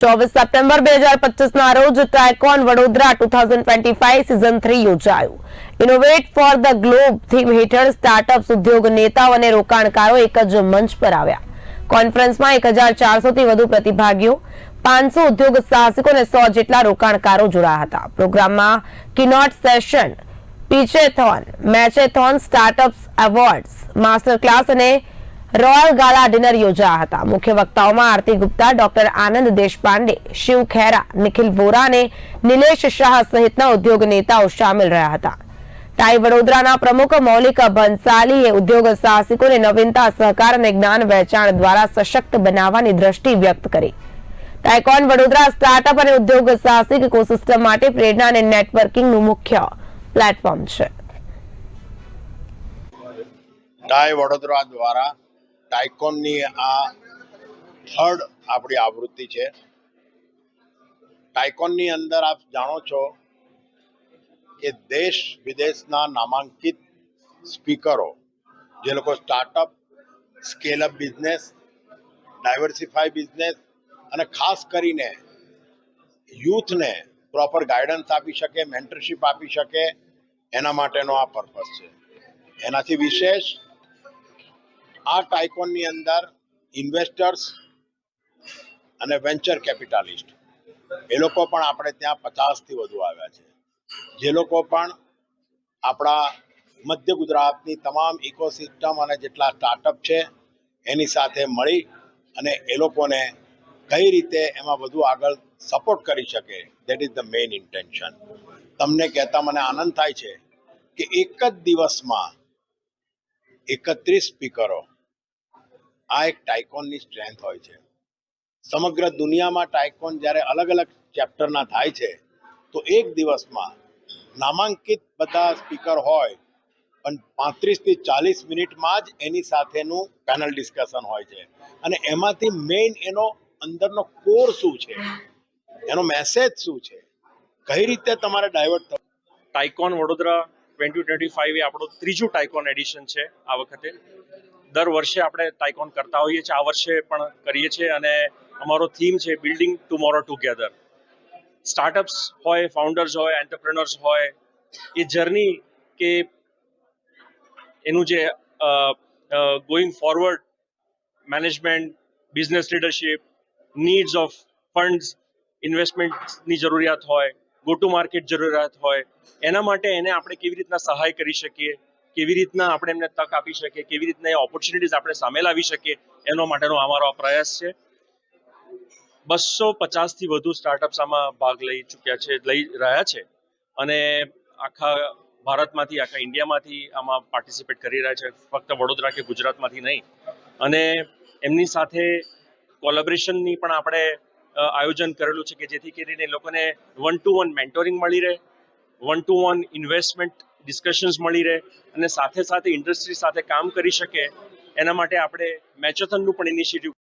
ચોવીસ સપ્ટેમ્બર બે હજાર પચીસના રોજ TiEcon Vadodara two thousand twenty five season three યોજાયું. Innovate for the globe theme હેઠળ સ્ટાર્ટઅપ્સ ઉદ્યોગ નેતાઓ અને રોકાણકારો એક જ મંચ પર આવ્યા. કોન્ફરન્સમાં એક હજાર ચારસોથી વધુ પ્રતિભાગીઓ, પાંચસો ઉદ્યોગ સાહસિકો અને સો જેટલા રોકાણકારો જોડાયા હતા. પ્રોગ્રામમાં keynote session pitchathon matchathon startups awards master class અને રોયલ ગાલા ડિનર યોજાયા હતા. મુખ્ય વક્તાઓમાં આરતી ગુપ્તા, ડોક્ટર આનંદ દેશપાંડે, શિવ ખેરા, નિખિલ વોરા અને નિલેશ શાહ સહિતના ઉદ્યોગ નેતાઓ સામેલ રહ્યા હતા. ટાઈ વડોદરાના પ્રમુખ મૌલિક ભંસાલીએ ઉદ્યોગ સાહસિકોને નવીનતા, સહકાર અને જ્ઞાન વહેંચાણ દ્વારા સશક્ત બનાવવાની દ્રષ્ટિ વ્યક્ત કરી. ટાઇકોન વડોદરા સ્ટાર્ટઅપ અને ઉદ્યોગ સાહસિક ઇકોસિસ્ટમ માટે પ્રેરણા અને નેટવર્કિંગનું મુખ્ય પ્લેટફોર્મ છે. ટાઈ વડોદરા દ્વારા ટાઇકોનની આ થર્ડ આપણી આવૃત્તિ છે. ટાઇકોનની અંદર આપ જાણો છો કે દેશ વિદેશના નામાંકિત સ્પીકરો, જે લોકો startup scale up business diversify business અને ખાસ કરીને યુથને પ્રોપર ગાઈડન્સ આપી શકે મેન્ટરશીપ આપી શકે, એના માટેનો આ પર્પઝ છે. એનાથી વિશેષ આ ટાઇકોનની અંદર ઇન્વેસ્ટર્સ અને વેન્ચર કેપિટાલિસ્ટ એ લોકો પણ આપણે ત્યાં પચાસથી વધુ આવ્યા છે. જે લોકો પણ આપણા મધ્ય ગુજરાતની તમામ ઇકોસિસ્ટમ અને જેટલા સ્ટાર્ટઅપ છે, એની સાથે મળી અને એ લોકોને કઈ રીતે એમાં વધુ આગળ સપોર્ટ કરી શકે that is the main intention તમને કહેતા મને આનંદ થાય છે કે એક જ દિવસમાં એકત્રીસ સ્પીકરો આ એક ટાઇકોનની સ્ટ્રેન્થ હોય છે. સમગ્ર દુનિયામાં ટાઇકોન જ્યારે અલગ અલગ ચેપ્ટરના થાય છે, તો એક દિવસમાં નામાંકિત બધા સ્પીકર હોય, પણ પાંત્રીસથી ચાલીસ મિનિટમાં જ એની સાથેનું પેનલ ડિસ્કશન હોય છે. અને એમાંથી મેઇન એનો અંદરનો કોર શું છે? એનો મેસેજ શું છે? કઈ રીતે તમારે ડાયવર્ટ થવું? TiEcon Vadodara twenty twenty five એ આપણો ત્રીજું ટાઇકોન એડિશન છે આ વખતે. દર વર્ષે આપણે ટાઇકોન કરતા હોઈએ છીએ. આ વર્ષે પણ કરીએ છીએ અને અમારો થીમ છે બિલ્ડિંગ ટુમોરો ટુગેધર સ્ટાર્ટઅપ્સ હોય ફાઉન્ડર્સ હોય એન્ટરપ્રેનર્સ હોય, એ જર્ની કે એનું જે going forward management business leadership needs of funds ઇન્વેસ્ટમેન્ટની જરૂરિયાત હોય ગો ટુ માર્કેટ જરૂરિયાત હોય, એના માટે એને આપણે કેવી રીતના સહાય કરી શકીએ? કેવી રીતના આપણે એમને તક આપી શકીએ, કેવી રીતના એ ઓપોર્ચ્યુનિટીઝ આપણે સામે લાવી શકીએ, એનો માટેનો અમારો પ્રયાસ છે. બસો પચાસથી વધુ સ્ટાર્ટઅપ્સ આમાં ભાગ લઈ ચૂક્યા છે, લઈ રહ્યા છે. અને આખા ભારતમાંથી, આખા ઇન્ડિયામાંથી આમાં પાર્ટિસિપેટ કરી રહ્યા છે. ફક્ત વડોદરા કે ગુજરાતમાંથી નહીં. અને એમની સાથે કોલેબરેશનની પણ આપણે આયોજન કરેલું છે કે જેથી કરીને લોકોને વન ટુ વન મેન્ટોરિંગ મળી રહે one to one investment discussions મળી રહે અને સાથે સાથે ઇન્ડસ્ટ્રી સાથે કામ કરી શકે, એના માટે આપણે મેચોથનનું પણ ઇનિશિયેટિવ